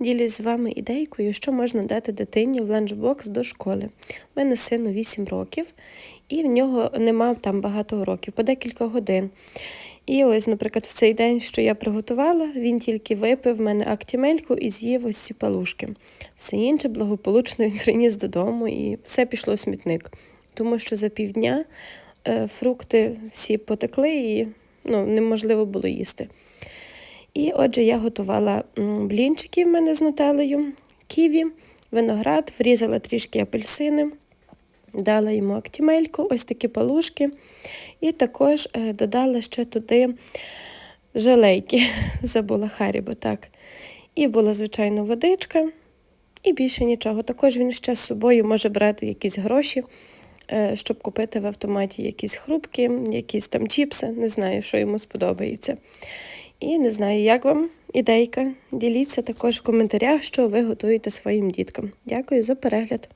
ділюсь з вами ідейкою, що можна дати дитині в ланчбокс до школи. У мене сину 8 років, і в нього нема там багато уроків, по декілька годин. І ось, наприклад, в цей день, що я приготувала, він тільки випив в мене актімельку і з'їв ось ці палушки. Все інше благополучно він приніс додому і все пішло в смітник. Тому що за півдня е, фрукти всі потекли і ну, неможливо було їсти. І отже, я готувала блінчики в мене з нутелею, ківі, виноград, врізала трішки апельсини, дала йому актімельку, ось такі палушки. І також е, додала ще туди желейки, забула харібо, так. І була, звичайно, водичка, і більше нічого. Також він ще з собою може брати якісь гроші, е, щоб купити в автоматі якісь хрупки, якісь там чіпси, не знаю, що йому сподобається. І не знаю, як вам ідейка. Діліться також в коментарях, що ви готуєте своїм діткам. Дякую за перегляд.